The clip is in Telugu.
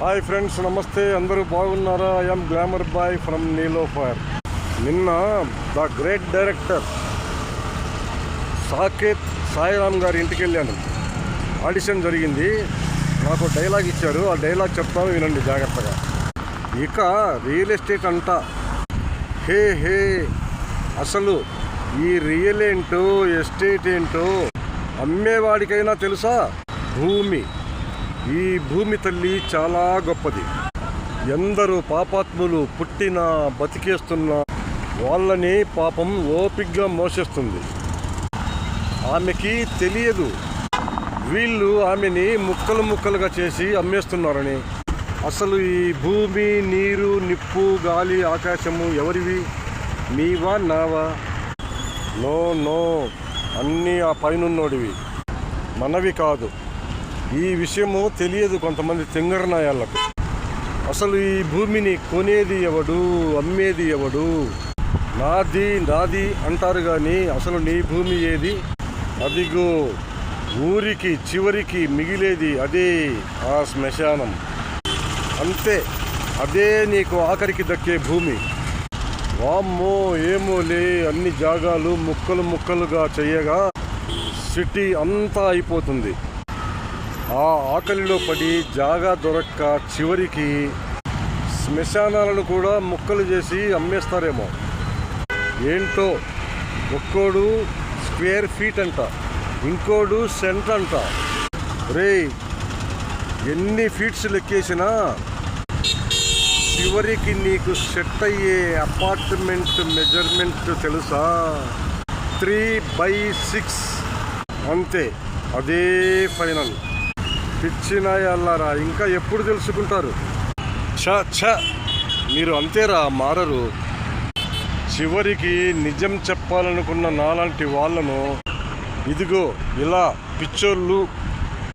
హాయ్ ఫ్రెండ్స్ నమస్తే. అందరూ బాగున్నారా? ఐఎమ్ గ్లామర్ బాయ్ ఫ్రమ్ నీలో ఫైర్ నిన్న the great director Saketh Sairam గారి ఇంటికి వెళ్ళాను. ఆడిషన్ జరిగింది. నాకు డైలాగ్ ఇచ్చారు. ఆ డైలాగ్ చెప్తాను వినండి జాగ్రత్తగా. ఇక రియల్ ఎస్టేట్ అంట. హే హే. అసలు ఈ రియల్ ఏంటో ఎస్టేట్ ఏంటో అమ్మేవాడికైనా తెలుసా? భూమి. ఈ భూమి తల్లి చాలా గొప్పది. ఎందరూ పాపాత్ములు పుట్టినా బతికేస్తున్నా వాళ్ళని పాపం ఓపిగ్గా మోసేస్తుంది. ఆమెకి తెలియదు. వీళ్ళు ఆమెని ముక్కలు ముక్కలుగా చేసి అమ్మేస్తున్నారని. అసలు ఈ భూమి నీరు నిప్పు గాలి ఆకాశము ఎవరివి? మీవా నావా? No no. అన్నీ ఆ పైనున్నోడివి. మనవి కాదు. ఈ విషయము తెలియదు కొంతమంది తింగరనాయాలకు అసలు ఈ భూమిని కొనేది ఎవడు అమ్మేది ఎవడు? నాది నాది అంటారు కానీ అసలు నీ భూమి ఏది? అదిగో ఊరికి చివరికి మిగిలేది అదే ఆ శ్మశానం. అంతే అదే నీకు ఆఖరికి దక్కే భూమి. వామ్మో ఏమోలే అన్ని జాగాలు ముక్కలు ముక్కలుగా చేయగా సిటీ అంతా అయిపోతుంది. ఆ ఆకలిలో పడి జాగా దొరక్క చివరికి శ్మశానాలను కూడా ముక్కలు చేసి అమ్మేస్తారేమో. ఏంటో? ఒక్కోడు స్క్వేర్ ఫీట్ అంట ఇంకోడు సెంట్ అంట. రే ఎన్ని ఫీట్స్ లెక్కేసినా చివరికి నీకు సెట్ అయ్యే అపార్ట్మెంట్ మెజర్మెంట్ తెలుసా? Three by six. అంతే అదే ఫైనల్. పిచ్చినాయల్లారా ఇంకా ఎప్పుడు తెలుసుకుంటారు? ఛ ఛ మీరు అంతేరా మారరు. చివరికి నిజం చెప్పాలనుకున్న నాలాంటి వాళ్ళను ఇదిగో ఇలా పిచ్చోళ్ళు